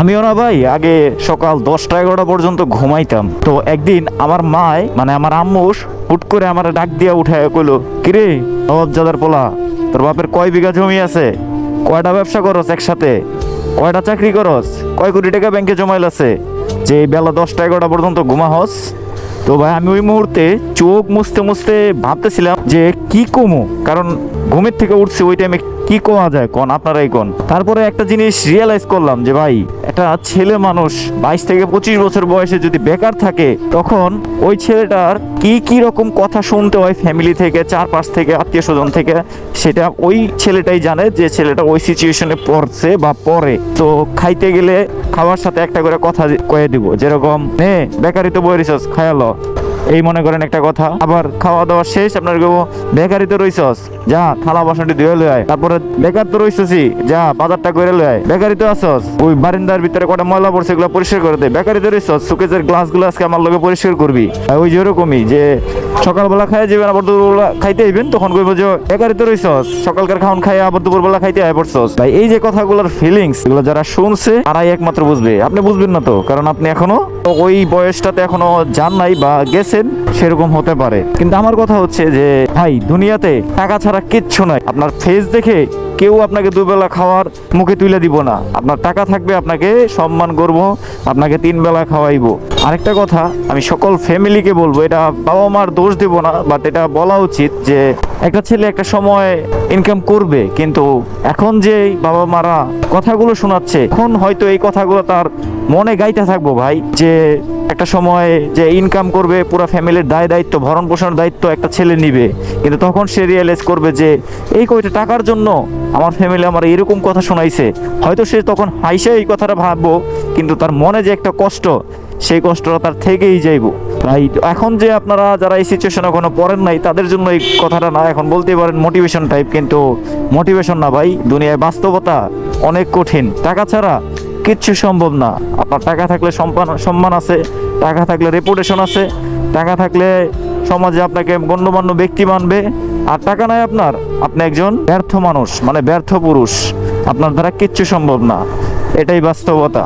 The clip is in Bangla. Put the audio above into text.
আমিও না ভাই, আগে সকাল দশটা এগারোটা পর্যন্ত ঘুমাইতাম। তো একদিন আমার মায় মানে আমার আম্মুস, হুট করে আমার ডাক দিয়া উঠায় কইলো, কিরে নবাবজাদার পোলা, তোর বাপের কয় বিঘা জমি আছে? কয়টা ব্যবসা করস একসাথে? কয়টা চাকরি করস? কয় কোটি টাকা ব্যাংকে জমাইল আছে যে বেলা দশটা এগারোটা পর্যন্ত ঘুমা হস? তো ভাই, আমি ওই মুহূর্তে চোখ মুছতে মুছতে ভাবতেছিলাম যে কি কমো? কারণ ঘুমের থেকে উঠছে, ওই টাইমে কি কমা যায় কোন? আপনারাই কোন? তারপরে একটা জিনিস রিয়েলাইজ করলাম যে ভাই, একটা ছেলে মানুষ বাইশ থেকে পঁচিশ বছর বয়সে যদি বেকার থাকে, তখন ওই ছেলেটার কি কি রকম কথা শুনতে হয় ফ্যামিলি থেকে, চারপাশ থেকে, আত্মীয় স্বজন থেকে, সেটা ওই ছেলেটাই জানে যে ছেলেটা ওই সিচুয়েশনে পড়ছে বা পড়ে। তো খাইতে গেলে খাওয়ার সাথে একটা করে কথা কয়ে দিব, যেরকম, নে বেকারি তো বই রিসস খায়ালো এই মনে করেন একটা কথা। আবার খাওয়া দাওয়া শেষ, আপনার কেউ বেকারি তো রইছস, যা, থালা বাসনটি ধুয়ে লয় তারপরে বেকার তো রইছসি যা, বাজারটা করে লয় আয়, বেকারি তো আসস ওই বারিন্দার ভিতরে কটা ময়লা পড়ছে, এগুলো পরিষ্কার করে বেকারি তো রইছস, সুকেজের গ্লাস গ্লাসগুলো আজকে আমার লোকে পরিষ্কার করবি। ওই যেরকমই যে সকালবেলা খাই যাবেন আবার দুপুরবেলা খাইতে আইবেন, তখন কইব যে বেকারি তো রইছস? সকালকার খাওন খাই আবার দুপুরবেলা খাইতে আয় পড়ছস? ভাই, এই যে কথাগুলোর ফিলিংস এগুলো যারা শুনছে, তারাই একমাত্র বুঝবে। আপনি বুঝবেন না তো, কারণ আপনি এখনও ওই বয়সটাতে এখনও যান নাই বা গেছেন, সেরকম হতে পারে। কিন্তু আমার কথা হচ্ছে যে, ভাই, দুনিয়াতে টাকা ছাড়া কিচ্ছু নাই। আপনার ফেস দেখে কেউ আপনাকে দুবেলা খাওয়ার মুখে তুলে দিব না। আপনার টাকা থাকবে, আপনাকে সম্মান করব, আপনাকে তিন বেলা খাওয়াইবো। আরেকটা কথা, আমি সকল ফ্যামিলিকে বলব, এটা বাবা মার দোষ দেব না বাট এটা বলা উচিত যে একটা ছেলে একটা সময় ইনকাম করবে, কিন্তু এখন যে বাবা মারা কথাগুলো শোনাচ্ছে, এখন হয়তো এই কথাগুলো তার মনে গাইতে থাকব ভাই, যে একটা সময় যে ইনকাম করবে, পুরো ফ্যামিলির দায় দায়িত্ব, ভরণ পোষণের দায়িত্ব একটা ছেলে নিবে। কিন্তু তখন সে রিয়েলাইজ করবে যে, এই কয়টা টাকার জন্য আমার ফ্যামিলি আমার এরকম কথা শোনাইছে। হয়তো সে তখন হাইসে এই কথাটা ভাববো, কিন্তু তার মনে যে একটা কষ্ট, সেই কষ্টটা তার থেকেই যাইবো। তাই এখন যে আপনারা যারা এই সিচুয়েশনে কোনো পড়েন নাই, তাদের জন্য এই কথাটা না, এখন বলতে পারেন মোটিভেশন টাইপ কিন্তু মোটিভেশন না ভাই, দুনিয়ায় বাস্তবতা অনেক কঠিন। টাকা ছাড়া কিচ্ছু সম্ভব না। আপনার টাকা থাকলে সম্মান সম্মান আছে, টাকা থাকলে রেপুটেশন আছে, টাকা থাকলে সমাজে আপনাকে গণ্যমান্য ব্যক্তি মানবে। আর টাকা নাই আপনার। আপনি একজন ব্যর্থ মানুষ মানে ব্যর্থ পুরুষ। আপনার দ্বারা কিচ্ছু সম্ভব না। এটাই বাস্তবতা।